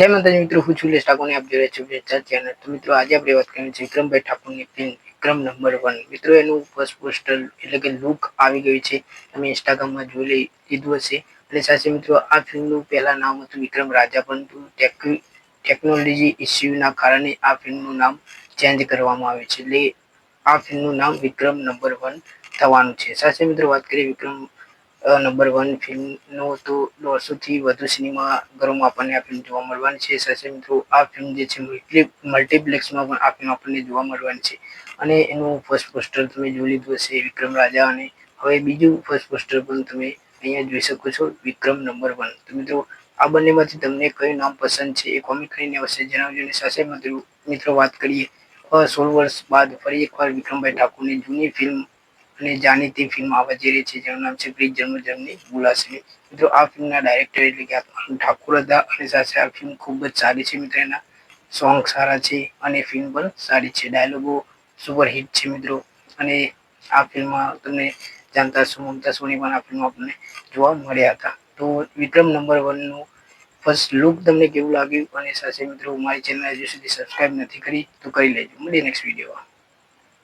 જય માતાજી મિત્રો, હું છું ઠાકોરને આપ જોડે છું વેચાર તો મિત્રો, આજે આપણે વાત કરવાની છે વિક્રમભાઈ ઠાકોરની ફિલ્મ વિક્રમ નંબર વન મિત્રો, એનું ફર્સ્ટ પોસ્ટર એટલે કે લુક આવી ગયું છે. તમે ઇન્સ્ટાગ્રામમાં જોઈ લઈ લીધું હશે. અને સાથે મિત્રો, આ ફિલ્મનું પહેલા નામ હતું વિક્રમ રાજા, પરંતુ ટેકનોલોજી ઇસ્યુના કારણે આ ફિલ્મનું નામ ચેન્જ કરવામાં આવ્યું છે. એટલે આ ફિલ્મનું નામ વિક્રમ નંબર વન થવાનું છે. સાથે મિત્રો, વાત કરીએ વિક્રમ નંબર વન ફિલ્મનો તો દોઢસોથી વધુ સિનેમા ઘરોમાં આપણને આ ફિલ્મ જોવા મળવાની છે. સાથે મિત્રો, આ ફિલ્મ જે છે મલ્ટીપ્લેક્સમાં પણ આ ફિલ્મ આપણને જોવા મળવાની છે. અને એનું ફર્સ્ટ પોસ્ટર તમે જોઈ લીધું હશે, વિક્રમ રાજા અને હવે બીજું ફર્સ્ટ પોસ્ટર પણ તમે અહીંયા જોઈ શકો છો, વિક્રમ નંબર વન તો મિત્રો, આ બંનેમાંથી તમને કયું નામ પસંદ છે એ કોમેન્ટ કરીને અવશ્ય જણાવજો અને સાથે મિત્રો મિત્રો વાત કરીએ સોળ વર્ષ બાદ ફરી એકવાર વિક્રમભાઈ ઠાકોરની જૂની ફિલ્મ અને જાણીતી ફિલ્મ આવવા જઈ રહી છે, જેનું નામ છે બ્રિજ જન્મ જન્મની ભૂલાશે મિત્રો, આ ફિલ્મના ડાયરેક્ટર એટલે કે આત્માનંદ ઠાકુર હતા અને સાથે આ ફિલ્મ ખૂબ જ સારી છે, મિત્રો. એના સોંગ સારા છે, અને ફિલ્મ પણ સારી છે. ડાયલોગો સુપર હિટ છે, મિત્રો. અને આ ફિલ્મમાં તમને જાણતા છો મમતા સોની પણ આ ફિલ્મ આપણને જોવા મળ્યા હતા. તો વિક્રમ નંબર વનનું ફર્સ્ટ લુક તમને કેવું લાગ્યું? અને સાથે, મિત્રો, મારી ચેનલ હજુ સુધી સબસ્ક્રાઈબ નથી કરી, તો કરી લેજો. મળીએ નેક્સ્ટ વિડીયોમાં.